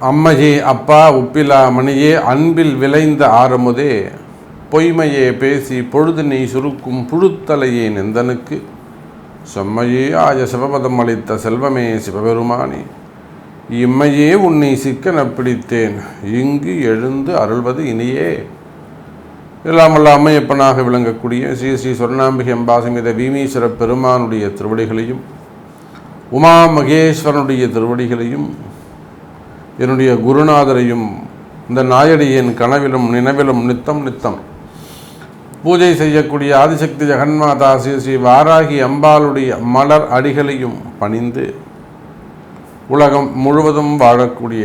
அம்மையே அப்பா உப்பிலா மணியே அன்பில் விளைந்த ஆரமுதே பொய்மையே பேசி பொழுதினை சுருக்கும் புழுத்தலையே நெந்தனுக்கு. செம்மையே ஆய சிவபதம் அளித்த செல்வமே சிவபெருமானே இம்மையே உன்னை சிக்கன பிடித்தேன். இங்கு எழுந்து அருள்வது இனியே. இல்லாமல்ல அம்மையப்பனாக விளங்கக்கூடிய ஸ்ரீ ஸ்ரீ சொர்ணாம்பிகை அம்பாசமித பீமீஸ்வர பெருமானுடைய திருவடிகளையும் உமா மகேஸ்வரனுடைய திருவடிகளையும் என்னுடைய குருநாதரையும் இந்த நாயடியின் கனவிலும் நினைவிலும் நித்தம் நித்தம் பூஜை செய்யக்கூடிய ஆதிசக்தி ஜெகன்மாதா ஸ்ரீ ஸ்ரீ வாராகி அம்பாளுடைய மலர் அடிகளையும் பணிந்து உலகம் முழுவதும் வாழக்கூடிய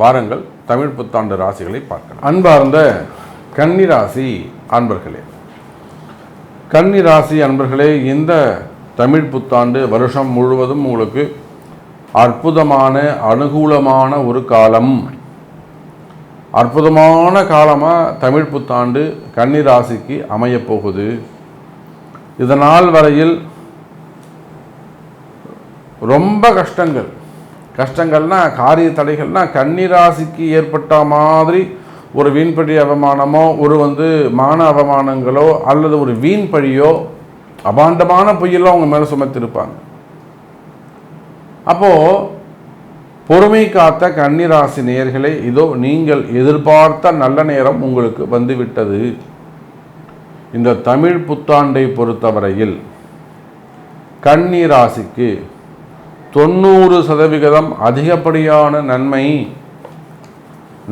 வாரங்கள் தமிழ் புத்தாண்டு ராசிகளை பார்க்கலாம். அன்பார்ந்த கன்னிராசி அன்பர்களே கன்னிராசி அன்பர்களே இந்த தமிழ் புத்தாண்டு வருஷம் முழுவதும் உங்களுக்கு அற்புதமான அனுகூலமான ஒரு காலம். அற்புதமான காலமாக தமிழ் புத்தாண்டு கன்னிராசிக்கு அமையப்போகுது இதனால் வரையில் ரொம்ப கஷ்டங்கள் கஷ்டங்கள்னா காரிய தடைகள்னா கன்னிராசிக்கு ஏற்பட்ட மாதிரி ஒரு வீண்பழி அவமானமோ ஒரு வந்து மான அவமானங்களோ அல்லது ஒரு வீண் பழியோ அபாண்டமான பொய்யெல்லாம் அவங்க மேலே சுமத்திருப்பாங்க. அப்போது பொறுமை காத்த கன்னிராசி நேயர்களே இதோ நீங்கள் எதிர்பார்த்த நல்ல நேரம் உங்களுக்கு வந்துவிட்டது. இந்த தமிழ் புத்தாண்டை பொறுத்தவரையில் கன்னிராசிக்கு தொண்ணூறு சதவிகிதம் அதிகப்படியான நன்மை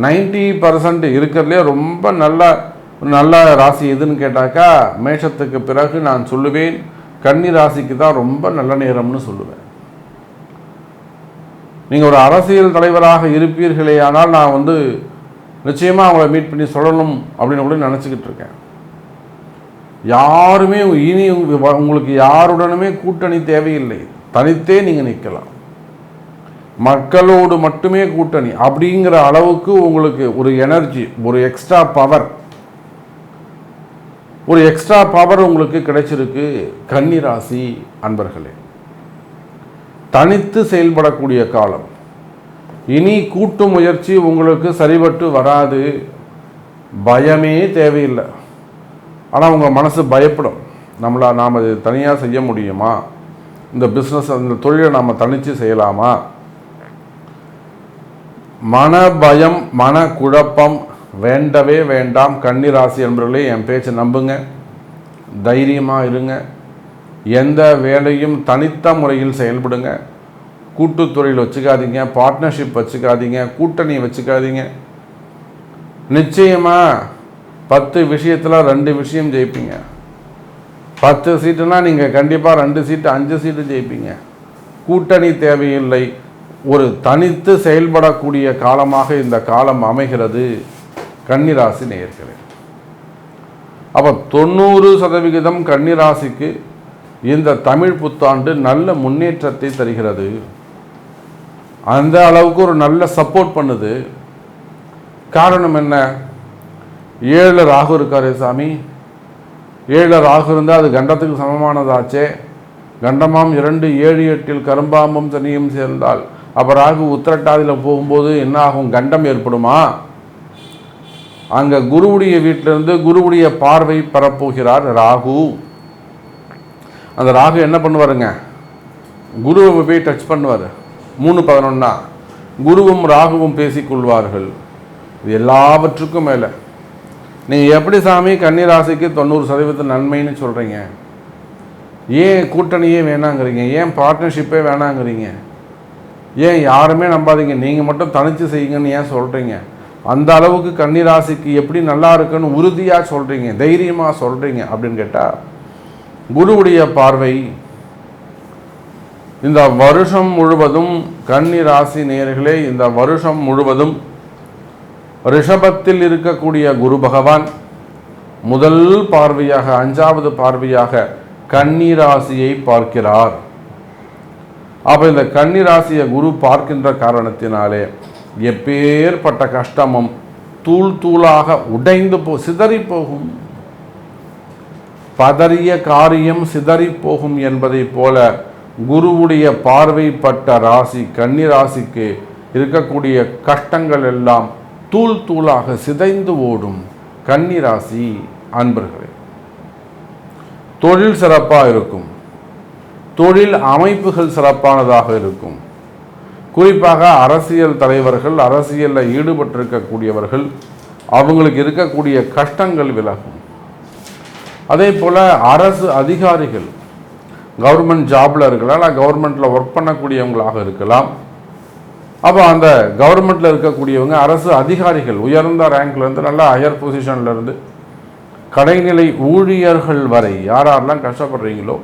நைன்டி பர்சன்ட் இருக்கிறதுலே ரொம்ப நல்ல நல்ல ராசி எதுன்னு கேட்டாக்கா மேஷத்துக்கு பிறகு நான் சொல்லுவேன் கன்னி ராசிக்கு தான் ரொம்ப நல்ல நேரம்னு சொல்லுவேன். நீங்கள் ஒரு அரசியல் தலைவராக இருப்பீர்களே ஆனால் நான் வந்து நிச்சயமாக அவங்கள மீட் பண்ணி சொல்லணும் அப்படின்னு கூட நினச்சிக்கிட்டு இருக்கேன். யாருமே இனி உங்களுக்கு யாருடனுமே கூட்டணி தேவையில்லை. தனித்தே நீங்கள் நிற்கலாம். மக்களோடு மட்டுமே கூட்டணி. அப்படிங்கிற அளவுக்கு உங்களுக்கு ஒரு எனர்ஜி ஒரு எக்ஸ்ட்ரா பவர் ஒரு எக்ஸ்ட்ரா பவர் உங்களுக்கு கிடைச்சிருக்கு கன்னிராசி அன்பர்களே. தனித்து செயல்படக்கூடிய காலம். இனி கூட்டு முயற்சி உங்களுக்கு சரிபட்டு வராது. பயமே தேவையில்லை. ஆனால் உங்கள் மனசு பயப்படும். நம்மளா நாம் இது தனியாக செய்ய முடியுமா? இந்த பிஸ்னஸ் அந்த தொழிலை நாம் தனித்து செய்யலாமா? மன பயம் மன குழப்பம் வேண்டவே வேண்டாம். கன்னிராசி என்பவர்களே என் பேச்சை நம்புங்க. தைரியமாக இருங்க. எந்த வேலையும் தனித்த முறையில் செயல்படுங்க. கூட்டுத்துறையில் வச்சுக்காதீங்க. பார்ட்னர்ஷிப் வச்சுக்காதீங்க. கூட்டணி வச்சுக்காதீங்க. நிச்சயமாக பத்து விஷயத்தில் ரெண்டு விஷயம் ஜெயிப்பீங்க. பத்து சீட்டுனா நீங்கள் கண்டிப்பாக ரெண்டு சீட்டு அஞ்சு சீட்டு ஜெயிப்பீங்க. கூட்டணி தேவையில்லை. ஒரு தனித்து செயல்படக்கூடிய காலமாக இந்த காலம் அமைகிறது. கன்னிராசி நேயர்களே. அப்போ தொண்ணூறு சதவிகிதம் கன்னிராசிக்கு இந்த தமிழ் புத்தாண்டு நல்ல முன்னேற்றத்தை தருகிறது. அந்த அளவுக்கு ஒரு நல்ல சப்போர்ட் பண்ணுது. காரணம் என்ன? ஏழு ராகு இருக்காரே சாமி. ஏழு ராகு இருந்தால் அது கண்டத்துக்கு சமமானதாச்சே. கண்டமாம் இரண்டு ஏழு எட்டில் கரும்பாம்பும் தனியும் சேர்ந்தால் அப்போ ராகு உத்திரட்டாதியில் போகும்போது என்ன ஆகும் கண்டம் ஏற்படுமா? அங்கே குருவுடைய வீட்டிலிருந்து குருவுடைய பார்வை பெறப்போகிறார் ராகு. அந்த ராகு என்ன பண்ணுவாருங்க? குருவை போய் டச் பண்ணுவார். மூணு பதினொன்னா. குருவும் ராகுவும் பேசிக்கொள்வார்கள். இது எல்லாவற்றுக்கும் மேலே. நீங்கள் எப்படி சாமி கன்னிராசிக்கு தொண்ணூறு சதவீதம் நன்மைன்னு சொல்கிறீங்க ஏன் கூட்டணியே வேணாங்கிறீங்க? ஏன் பார்ட்னர்ஷிப்பே வேணாங்கிறீங்க? ஏன் யாருமே நம்பாதீங்க? நீங்கள் மட்டும் தனித்து செய்யுங்கன்னு ஏன் சொல்கிறீங்க அந்த அளவுக்கு கன்னிராசிக்கு எப்படி நல்லா இருக்குன்னு உறுதியாக சொல்கிறீங்க தைரியமாக சொல்கிறீங்க அப்படின்னு கேட்டால் குருவுடைய பார்வை இந்த வருஷம் முழுவதும் கன்னி ராசி இந்த வருஷம் முழுவதும் ரிஷபத்தில் இருக்கக்கூடிய குரு பகவான் முதல் பார்வையாக அஞ்சாவது பார்வையாக கன்னிராசியை பார்க்கிறார். அப்போ இந்த கன்னிராசியை குரு பார்க்கின்ற காரணத்தினாலே எப்பேற்பட்ட கஷ்டமும் தூள் தூளாக உடைந்து போ சிதறி போகும். பதறிய காரியம் சிதறி போகும் என்பதைப் போல குருவுடைய பார்வைப்பட்ட ராசி கன்னி ராசிக்கு இருக்கக்கூடிய கஷ்டங்கள் எல்லாம் தூள் தூளாக சிதைந்து ஓடும் கன்னிராசி அன்பர்களே தொழில் சிறப்பாக இருக்கும். தொழில் அமைப்புகள் சிறப்பானதாக இருக்கும். குறிப்பாக அரசியல் தலைவர்கள் அரசியலில் ஈடுபட்டிருக்கக்கூடியவர்கள் அவங்களுக்கு இருக்கக்கூடிய கஷ்டங்கள் விலகும். அதே போல் அரசு அதிகாரிகள் கவர்மெண்ட் ஜாபில் இருக்கலாம் இல்லை கவர்மெண்ட்டில் ஒர்க் பண்ணக்கூடியவங்களாக இருக்கலாம். அப்போ அந்த கவர்மெண்ட்டில் இருக்கக்கூடியவங்க அரசு அதிகாரிகள் உயர்ந்த ரேங்க்லேருந்து நல்லா ஹையர் பொசிஷன்லேருந்து கடைநிலை ஊழியர்கள் வரை யார் யாரெல்லாம் கஷ்டப்படுறீங்களோ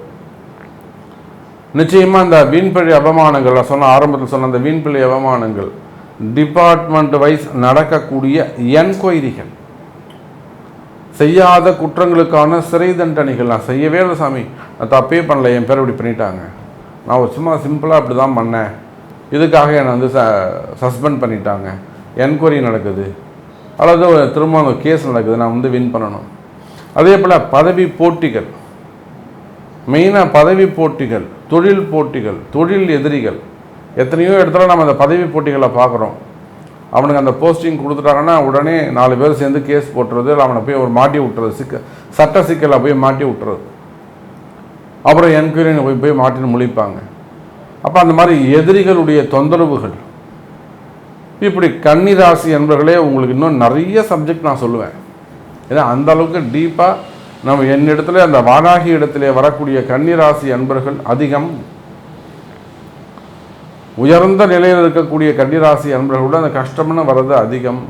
நிச்சயமாக அந்த வீண்பிழை அவமானங்கள் நான் சொன்ன ஆரம்பத்தில் சொன்ன அந்த வீண்பிழை அவமானங்கள் டிபார்ட்மெண்ட் வைஸ் நடக்கக்கூடிய என்கொயரிகள் செய்யாத குற்றங்களுக்கான சிறை தண்டனைகள் நான் செய்யவே இல்லை சாமி. நான் தப்பே பண்ணல என் பேர் இப்படி பண்ணிட்டாங்க. நான் ஒரு சும்மா சிம்பிளாக இப்படி தான் பண்ணேன். இதுக்காக என்னை வந்து ச சஸ்பெண்ட் பண்ணிட்டாங்க. என்கொயரி நடக்குது. அல்லது திரும்ப அந்த கேஸ் நடக்குது. நான் வந்து வின் பண்ணணும். அதே போல் பதவி போட்டிகள். மெயினாக பதவி போட்டிகள் தொழில் போட்டிகள் தொழில் எதிரிகள். எத்தனையோ இடத்துல நம்ம அந்த பதவி போட்டிகளை பார்க்குறோம். அவனுக்கு அந்த போஸ்டிங் கொடுத்துட்டாங்கன்னா உடனே நாலு பேர் சேர்ந்து கேஸ் போட்டுறது இல்லை அவனை போய் ஒரு மாட்டி விட்டுறது சிக்க சட்ட சிக்கலில் போய் மாட்டி விட்டுறது. அப்புறம் என்கொயரி போய் போய் மாட்டின்னு முழிப்பாங்க. அப்போ அந்த மாதிரி எதிரிகளுடைய தொந்தரவுகள். இப்படி கன்னிராசி என்பர்களே உங்களுக்கு இன்னும் நிறைய சப்ஜெக்ட் நான் சொல்லுவேன். ஏன்னா அந்த அளவுக்கு டீப்பாக நம்ம என்னிடத்துல அந்த வாராகி இடத்துல வரக்கூடிய கன்னிராசி அன்பர்கள் அதிகம். உயர்ந்த நிலையில் இருக்கக்கூடிய கன்னிராசி அன்பர்களோட அந்த கஷ்டம்னு வர்றது அதிகம்.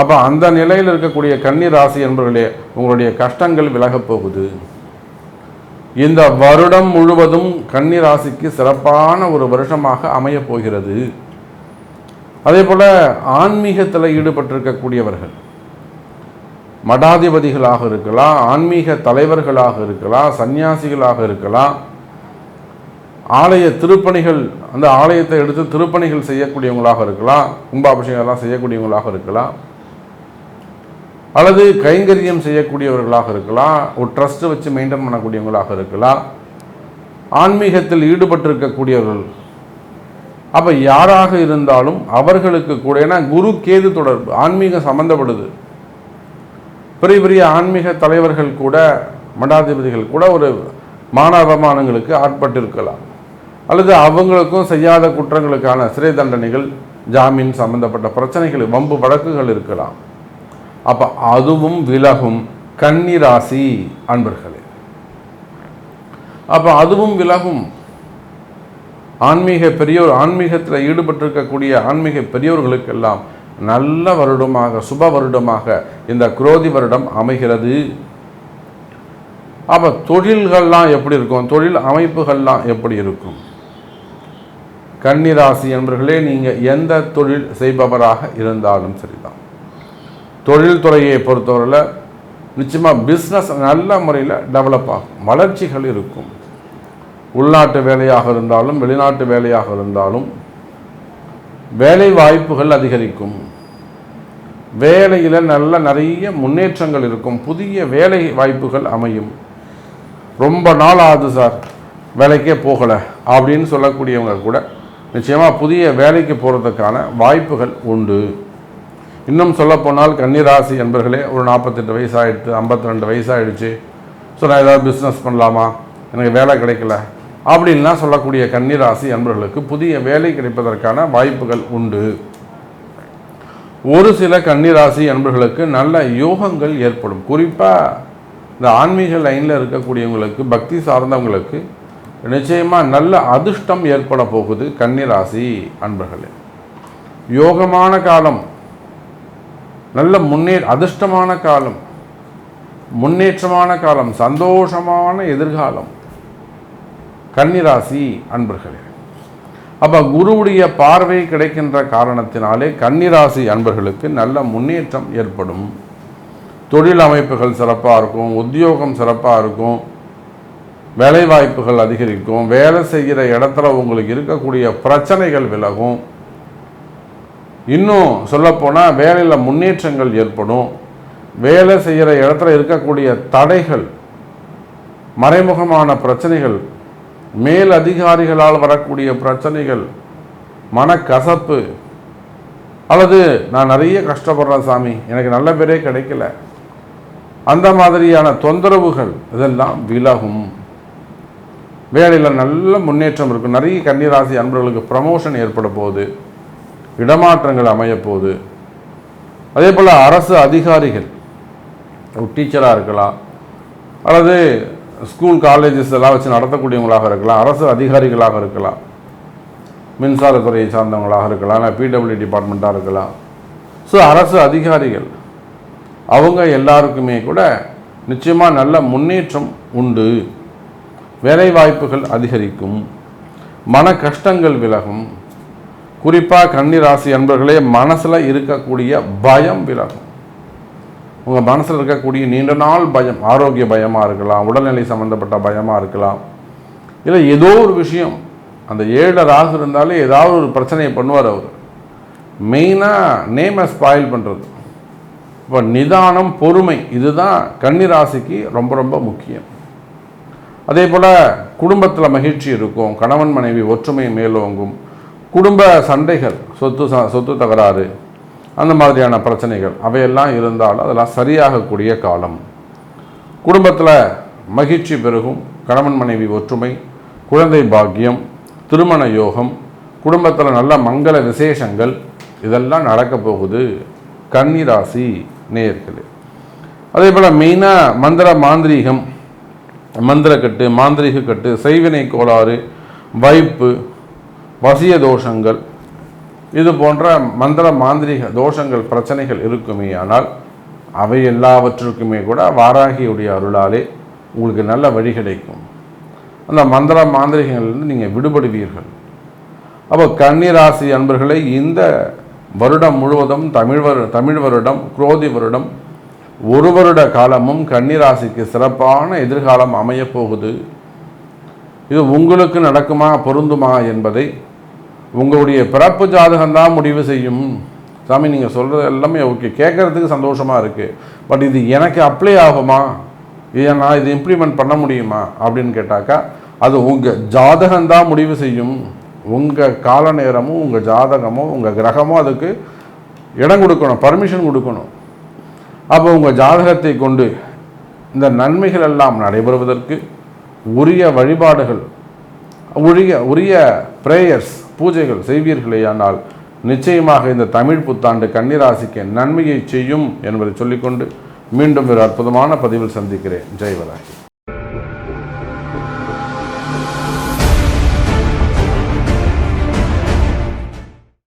அப்போ அந்த நிலையில் இருக்கக்கூடிய கன்னிராசி அன்பர்களே உங்களுடைய கஷ்டங்கள் விலகப் போகுது. இந்த வருடம் முழுவதும் கன்னிராசிக்கு சிறப்பான ஒரு வருஷமாக அமையப் போகிறது. அதே போல் ஆன்மீகத்தில் ஈடுபட்டிருக்கக்கூடியவர்கள் மடாதிபதிகளாக இருக்கலாம் ஆன்மீக தலைவர்களாக இருக்கலாம் சன்னியாசிகளாக இருக்கலாம் ஆலய திருப்பணிகள் அந்த ஆலயத்தை எடுத்து திருப்பணிகள் செய்யக்கூடியவங்களாக இருக்கலாம் கும்பாபிஷேகம்லாம் செய்யக்கூடியவங்களாக இருக்கலாம். அல்லது கைங்கரியம் செய்யக்கூடியவர்களாக இருக்கலாம் ஒரு ட்ரஸ்ட்டு வச்சு மெயின்டைன் பண்ணக்கூடியவங்களாக இருக்கலாம் ஆன்மீகத்தில் ஈடுபட்டிருக்கக்கூடியவர்கள். அப்போ யாராக இருந்தாலும் அவர்களுக்கு கூட ஏன்னா குரு கேது தொடர்பு ஆன்மீகம் சம்மந்தப்படுது பெரிய பெரிய ஆன்மீக தலைவர்கள் கூட மடாதிபதிகள் கூட ஒரு மானாபமானங்களுக்கு ஆட்பட்டிருக்கலாம். அல்லது அவங்களுக்கும் செய்யாத குற்றங்களுக்கான சிறை தண்டனைகள் ஜாமீன் சம்பந்தப்பட்ட பிரச்சனைகள் வம்பு வழக்குகள் இருக்கலாம். அப்போ அதுவும் விலகும் கன்னிராசி அன்பர்களே. அப்போ அதுவும் விலகும். ஆன்மீக பெரியோர் ஆன்மீகத்தில் ஈடுபட்டிருக்கக்கூடிய ஆன்மீக பெரியோர்களுக்கெல்லாம் நல்ல வருடமாக சுப வருடமாக இந்த குரோதி வருடம் அமைகிறது. அப்போ தொழில்கள்லாம் எப்படி இருக்கும்? தொழில் அமைப்புகள்லாம் எப்படி இருக்கும்? கன்னிராசி என்பர்களே நீங்கள் எந்த தொழில் செய்பவராக இருந்தாலும் சரிதான். தொழில்துறையை பொறுத்தவரையில் நிச்சயமாக பிஸ்னஸ் நல்ல முறையில் டெவலப் ஆகும். வளர்ச்சிகள் இருக்கும். உள்நாட்டு வேலையாக இருந்தாலும் வெளிநாட்டு வேலையாக இருந்தாலும் வேலை வாய்ப்புகள் அதிகரிக்கும். வேலையில் நல்ல நிறைய முன்னேற்றங்கள் இருக்கும். புதிய வேலை வாய்ப்புகள் அமையும். ரொம்ப நாள் ஆகுது சார் வேலைக்கே போகலை அப்படின்னு சொல்லக்கூடியவங்க கூட நிச்சயமாக புதிய வேலைக்கு போகிறதுக்கான வாய்ப்புகள் உண்டு. இன்னும் சொல்லப்போனால் கன்னிராசி என்பர்களே ஒரு நாற்பத்தெட்டு வயசாகிடுது ஐம்பத்தி ரெண்டு வயசாகிடுச்சு ஸோ நான் ஏதாவது பிஸ்னஸ் பண்ணலாமா? எனக்கு வேலை கிடைக்கல. அப்படின்லாம் சொல்லக்கூடிய கன்னிராசி அன்பர்களுக்கு புதிய வேலை கிடைப்பதற்கான வாய்ப்புகள் உண்டு. ஒரு சில கன்னிராசி அன்பர்களுக்கு நல்ல யோகங்கள் ஏற்படும். குறிப்பாக இந்த ஆன்மீக லைனில் இருக்கக்கூடியவங்களுக்கு பக்தி சார்ந்தவங்களுக்கு நிச்சயமாக நல்ல அதிர்ஷ்டம் ஏற்பட போகுது கன்னிராசி அன்பர்களே. யோகமான காலம் நல்ல முன்னே அதிர்ஷ்டமான காலம். முன்னேற்றமான காலம் சந்தோஷமான எதிர்காலம். கன்னிராசி அன்பர்களே அப்போ குருவுடைய பார்வை கிடைக்கின்ற காரணத்தினாலே கன்னிராசி அன்பர்களுக்கு நல்ல முன்னேற்றம் ஏற்படும். தொழில் அமைப்புகள் சிறப்பாக இருக்கும் உத்தியோகம் சிறப்பாக இருக்கும் வேலைவாய்ப்புகள் அதிகரிக்கும் வேலை செய்கிற இடத்துல உங்களுக்கு இருக்கக்கூடிய பிரச்சனைகள் விலகும். இன்னும் சொல்லப்போனால் வேலையில் முன்னேற்றங்கள் ஏற்படும். வேலை செய்கிற இடத்துல இருக்கக்கூடிய தடைகள் மறைமுகமான பிரச்சனைகள் மேல் அதிகாரிகளால் வரக்கூடிய பிரச்சனைகள் மனக்கசப்பு அல்லது நான் நிறைய கஷ்டப்படுறேன் சாமி எனக்கு நல்ல பேரே கிடைக்கல. அந்த மாதிரியான தொந்தரவுகள் இதெல்லாம் விலகும். வேலையில் நல்ல முன்னேற்றம் இருக்கும். நிறைய கன்னிராசி அன்பர்களுக்கு ப்ரமோஷன் ஏற்பட போகுது. இடமாற்றங்கள் அமையப்போகுது. அதே போல் அரசு அதிகாரிகள் ஒரு டீச்சராக இருக்கலாம் அல்லது ஸ்கூல் காலேஜஸ் எல்லாம் வச்சு நடத்தக்கூடியவங்களாக இருக்கலாம் அரசு அதிகாரிகளாக இருக்கலாம் மின்சாரத்துறையை சார்ந்தவங்களாக இருக்கலாம் இல்லை பிடபிள்யூ டிபார்ட்மெண்ட்டாக இருக்கலாம். ஸோ அரசு அதிகாரிகள் அவங்க எல்லாருக்குமே கூட நிச்சயமாக நல்ல முன்னேற்றம் உண்டு. வேலைவாய்ப்புகள் அதிகரிக்கும் மன கஷ்டங்கள் விலகும் குறிப்பாக கன்னிராசி அன்பர்களே மனசில் இருக்கக்கூடிய பயம் விலகும். உங்கள் மனசில் இருக்கக்கூடிய நீண்ட நாள் பயம் ஆரோக்கிய பயமாக இருக்கலாம் உடல்நிலை சம்மந்தப்பட்ட பயமாக இருக்கலாம் இல்லை ஏதோ ஒரு விஷயம் அந்த ஏழு ராகு இருந்தாலே ஏதாவது ஒரு பிரச்சனையை பண்ணுவார் அவர். மெயினாக நேமை ஸ்பாயில் பண்ணுறது இப்போ நிதானம் பொறுமை இதுதான் கன்னிராசிக்கு ரொம்ப ரொம்ப முக்கியம். அதே போல் குடும்பத்தில் மகிழ்ச்சி இருக்கும் கணவன் மனைவி ஒற்றுமை மேலோங்கும் குடும்ப சண்டைகள் சொத்து சொத்து தகராறு அந்த மாதிரியான பிரச்சனைகள் அவையெல்லாம் இருந்தாலும் அதெல்லாம் சரியாகக்கூடிய காலம். குடும்பத்தில் மகிழ்ச்சி பெருகும் கணவன் மனைவி ஒற்றுமை குழந்தை பாக்கியம் திருமண யோகம் குடும்பத்தில் நல்ல மங்கள விசேஷங்கள் இதெல்லாம் நடக்க போகுது கன்னிராசி நேயர்களே. அதே போல் மெயினாக மந்திர மாந்திரீகம் மந்திரக்கட்டு மாந்திரிக கட்டு செய்வினை கோளாறு வைப்பு வசிய தோஷங்கள் இது போன்ற மந்திர மாந்திரிக தோஷங்கள் பிரச்சனைகள் இருக்குமே ஆனால் அவை எல்லாவற்றிற்குமே கூட வாராகியுடைய அருளாலே உங்களுக்கு நல்ல வழி கிடைக்கும். அந்த மந்திர மாந்திரிகங்கள்லேருந்து நீங்கள் விடுபடுவீர்கள். அப்போ கன்னிராசி அன்பர்களை இந்த வருடம் முழுவதும் தமிழ் வரு தமிழ் வருடம் குரோதி வருடம் ஒரு வருட காலமும் கன்னிராசிக்கு சிறப்பான எதிர்காலம் அமையப்போகுது. இது உங்களுக்கு நடக்குமா பொருந்துமா என்பதை உங்களுடைய பிறப்பு ஜாதகம் தான் முடிவு செய்யும். சாமி நீங்கள் சொல்கிறது எல்லாமே ஓகே. கேட்குறதுக்கு சந்தோஷமாக இருக்குது பட் இது எனக்கு அப்ளை ஆகுமா? இதை நான் இது இம்ப்ளிமெண்ட் பண்ண முடியுமா? அப்படின்னு கேட்டாக்கா அது உங்கள் ஜாதகம்தான் முடிவு செய்யும். உங்கள் கால நேரமும் உங்கள் ஜாதகமும் உங்கள் கிரகமும் அதுக்கு இடம் கொடுக்கணும். பர்மிஷன் கொடுக்கணும். அப்போ உங்கள் ஜாதகத்தை கொண்டு இந்த நன்மைகள் எல்லாம் நடைபெறுவதற்கு உரிய வழிபாடுகள் உரிய உரிய ப்ரேயர்ஸ் பூஜைகள் செய்வீர்களேயானால் நிச்சயமாக இந்த தமிழ் புத்தாண்டு கன்னிராசிக்கு நன்மையை செய்யும் என்பதை சொல்லிக்கொண்டு மீண்டும் ஒரு அற்புதமான பதிவில் சந்திக்கிறேன். ஜெய்வராகி